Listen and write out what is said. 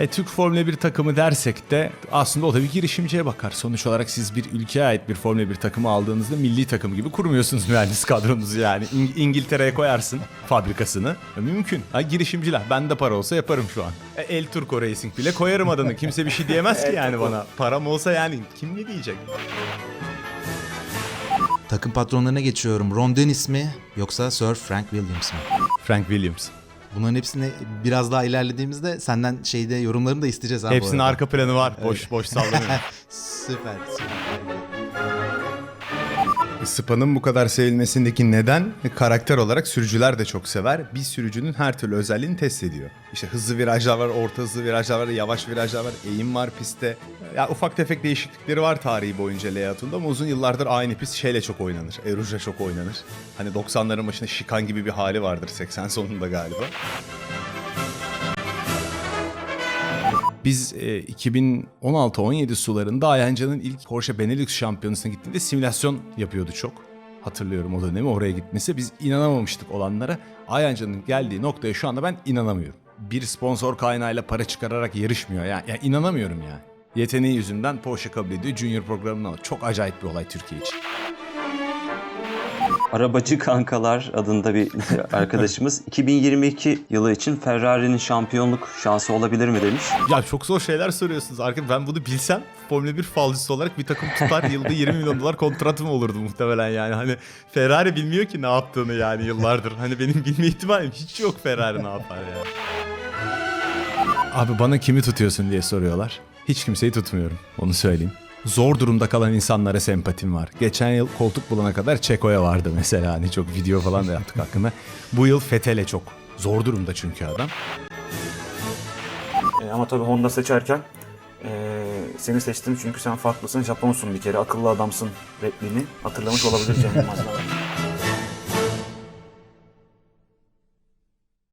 E, Türk Formula 1 takımı dersek de aslında o da bir girişimciye bakar. Sonuç olarak siz bir ülkeye ait bir Formula 1 takımı aldığınızda milli takım gibi kurmuyorsunuz mühendis kadronuzu yani. İng- İngiltere'ye koyarsın fabrikasını. E, mümkün. Ha, girişimciler. Ben de para olsa yaparım şu an. E, El Turco Racing bile koyarım adını. Kimse bir şey diyemez ki yani bana. Param olsa yani kim ne diyecek? Takım patronlarına geçiyorum. Ron Dennis mi yoksa Sir Frank Williams mı? Frank Williams. Bunların hepsini biraz daha ilerlediğimizde senden şeyde yorumlarını da isteyeceğiz abi. Hepsinin arka planı var. Boş boş sallanıyor. Süper. süper. Spa'nın bu kadar sevilmesindeki neden karakter olarak sürücüler de çok sever. Bir sürücünün her türlü özelliğini test ediyor. İşte hızlı virajlar var, orta hızlı virajlar var, yavaş virajlar var, eğim var pistte. Ya ufak tefek değişiklikleri var tarihi boyunca layout'unda ama uzun yıllardır aynı pist şeyle çok oynanır. Eruja çok oynanır. Hani 90'ların başında şikan gibi bir hali vardır 80 sonunda galiba. Biz e, 2016-17 sularında Ayanca'nın ilk Porsche Benelux şampiyonasına gittiğinde simülasyon yapıyordu çok. Hatırlıyorum o dönemi oraya gitmesi. Biz inanamamıştık olanlara. Ayanca'nın geldiği noktaya şu anda ben inanamıyorum. Bir sponsor kaynağıyla para çıkararak yarışmıyor. Yani, yani inanamıyorum yani. Yeteneği yüzünden Porsche kabul ediyor. Junior programını alıyor. Çok acayip bir olay Türkiye için. Arabacı Kankalar adında bir arkadaşımız 2022 yılı için Ferrari'nin şampiyonluk şansı olabilir mi demiş. Ya çok zor şeyler soruyorsunuz. Arkadaşlar ben bunu bilsem Formula 1 falcısı olarak bir takım tutar yılda 20 milyon dolar kontratım olurdu muhtemelen yani. Hani Ferrari bilmiyor ki ne yaptığını yani yıllardır. Hani benim bilme ihtimalim hiç yok Ferrari ne yapar yani. Abi bana kimi tutuyorsun diye soruyorlar. Hiç kimseyi tutmuyorum. Onu söyleyeyim. Zor durumda kalan insanlara sempatim var. Geçen yıl koltuk bulana kadar Çeko'ya vardı mesela. Hani çok video falan da yaptık hakkında. Bu yıl Fethel'e çok. Zor durumda çünkü adam. E, ama tabii Honda seçerken e, seni seçtim çünkü sen farklısın, Japonsun bir kere, akıllı adamsın repliğini hatırlamış olabilir Cem Yılmaz'dan.